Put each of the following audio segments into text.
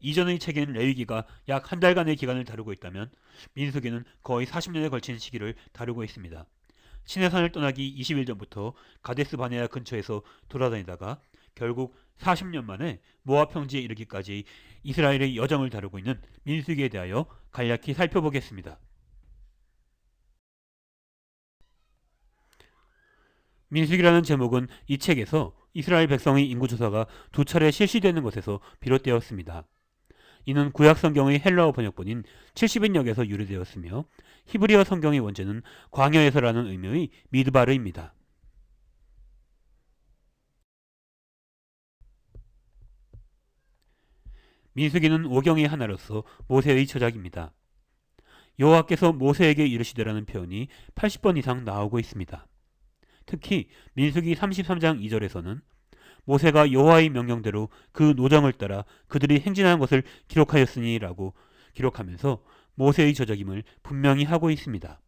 이전의 책에는 레위기가 약 한 달간의 기간을 다루고 있다면 민수기는 거의 40년에 걸친 시기를 다루고 있습니다. 시내산을 떠나기 20일 전부터 가데스 바네아 근처에서 돌아다니다가 결국 40년 만에 모압 평지에 이르기까지 이스라엘의 여정을 다루고 있는 민수기에 대하여 간략히 살펴보겠습니다. 민수기라는 제목은 이 책에서 이스라엘 백성의 인구 조사가 두 차례 실시되는 것에서 비롯되었습니다. 이는 구약 성경의 헬라어 번역본인 70인역에서 유래되었으며 히브리어 성경의 원제는 광야에서라는 의미의 미드바르입니다. 민수기는 오경의 하나로서 모세의 저작입니다. 여호와께서 모세에게 이르시되라는 표현이 80번 이상 나오고 있습니다. 특히 민수기 33장 2절에서는 모세가 여호와의 명령대로 그 노정을 따라 그들이 행진한 것을 기록하였으니라고 기록하면서 모세의 저작임을 분명히 하고 있습니다.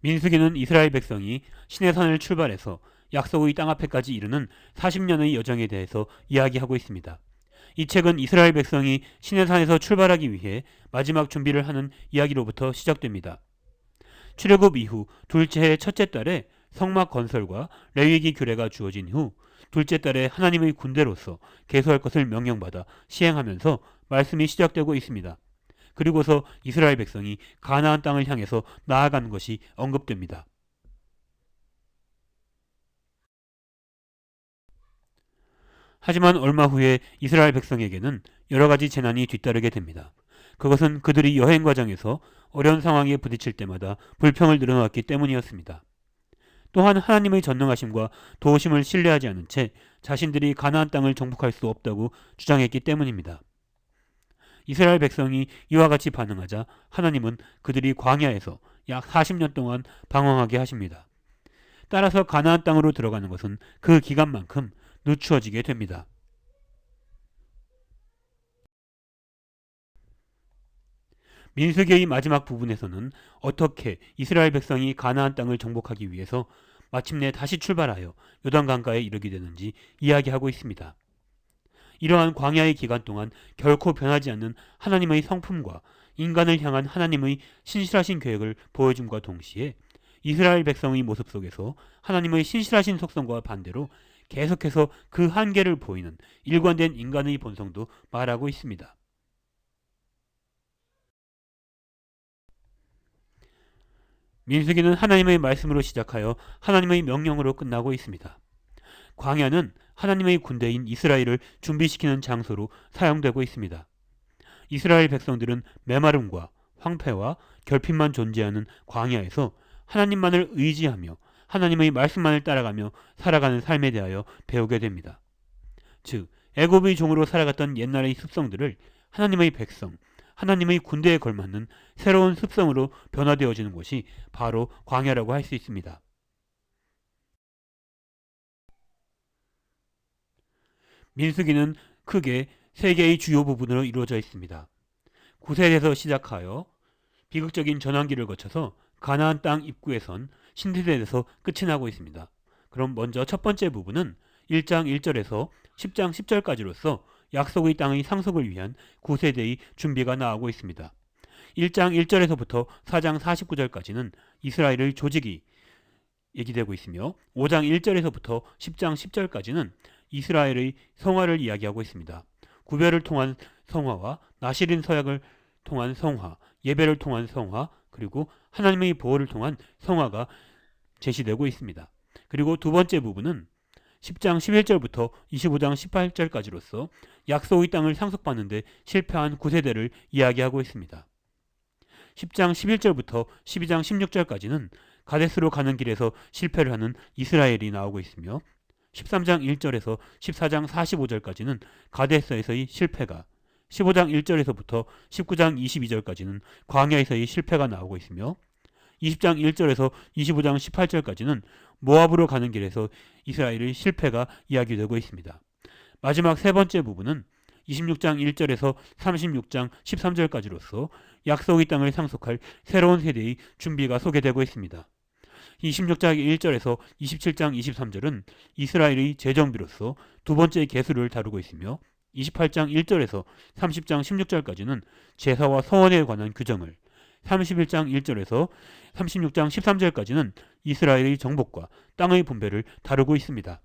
민수기는 이스라엘 백성이 시내산을 출발해서 약속의 땅 앞에까지 이르는 40년의 여정에 대해서 이야기하고 있습니다. 이 책은 이스라엘 백성이 시내산에서 출발하기 위해 마지막 준비를 하는 이야기로부터 시작됩니다. 출애굽 이후 둘째 해 첫째 달에 성막 건설과 레위기 규례가 주어진 후 둘째 달에 하나님의 군대로서 개수할 것을 명령받아 시행하면서 말씀이 시작되고 있습니다. 그리고서 이스라엘 백성이 가나안 땅을 향해서 나아가는 것이 언급됩니다. 하지만 얼마 후에 이스라엘 백성에게는 여러 가지 재난이 뒤따르게 됩니다. 그것은 그들이 여행 과정에서 어려운 상황에 부딪힐 때마다 불평을 늘어놓았기 때문이었습니다. 또한 하나님의 전능하심과 도우심을 신뢰하지 않은 채 자신들이 가나안 땅을 정복할 수 없다고 주장했기 때문입니다. 이스라엘 백성이 이와 같이 반응하자 하나님은 그들이 광야에서 약 40년 동안 방황하게 하십니다. 따라서 가나안 땅으로 들어가는 것은 그 기간만큼 늦추어지게 됩니다. 민수기의 마지막 부분에서는 어떻게 이스라엘 백성이 가나안 땅을 정복하기 위해서 마침내 다시 출발하여 요단 강가에 이르게 되는지 이야기하고 있습니다. 이러한 광야의 기간 동안 결코 변하지 않는 하나님의 성품과 인간을 향한 하나님의 신실하신 계획을 보여줌과 동시에 이스라엘 백성의 모습 속에서 하나님의 신실하신 속성과 반대로 계속해서 그 한계를 보이는 일관된 인간의 본성도 말하고 있습니다. 민수기는 하나님의 말씀으로 시작하여 하나님의 명령으로 끝나고 있습니다. 광야는 하나님의 군대인 이스라엘을 준비시키는 장소로 사용되고 있습니다. 이스라엘 백성들은 메마름과 황폐와 결핍만 존재하는 광야에서 하나님만을 의지하며 하나님의 말씀만을 따라가며 살아가는 삶에 대하여 배우게 됩니다. 즉 애굽의 종으로 살아갔던 옛날의 습성들을 하나님의 백성, 하나님의 군대에 걸맞는 새로운 습성으로 변화되어지는 것이 바로 광야라고 할 수 있습니다. 민수기는 크게 세 개의 주요 부분으로 이루어져 있습니다. 구세에서 시작하여 비극적인 전환기를 거쳐서 가나안 땅 입구에선 신세대에서 끝이 나고 있습니다. 그럼 먼저 첫 번째 부분은 1장 1절에서 10장 10절까지로서 약속의 땅의 상속을 위한 9세대의 준비가 나오고 있습니다. 1장 1절에서부터 4장 49절까지는 이스라엘의 조직이 얘기되고 있으며 5장 1절에서부터 10장 10절까지는 이스라엘의 성화를 이야기하고 있습니다. 구별을 통한 성화와 나시린 서약을 통한 성화, 예배를 통한 성화, 그리고 하나님의 보호를 통한 성화가 제시되고 있습니다. 그리고 두 번째 부분은 10장 11절부터 25장 18절까지로서 약속의 땅을 상속받는데 실패한 9세대를 이야기하고 있습니다. 10장 11절부터 12장 16절까지는 가데스로 가는 길에서 실패를 하는 이스라엘이 나오고 있으며 13장 1절에서 14장 45절까지는 가데스에서의 실패가 15장 1절에서부터 19장 22절까지는 광야에서의 실패가 나오고 있으며 20장 1절에서 25장 18절까지는 모압으로 가는 길에서 이스라엘의 실패가 이야기되고 있습니다. 마지막 세 번째 부분은 26장 1절에서 36장 13절까지로서 약속의 땅을 상속할 새로운 세대의 준비가 소개되고 있습니다. 이 16장 1절에서 27장 23절은 이스라엘의 재정비로서 두 번째 개수를 다루고 있으며 28장 1절에서 30장 16절까지는 제사와 서원에 관한 규정을 31장 1절에서 36장 13절까지는 이스라엘의 정복과 땅의 분배를 다루고 있습니다.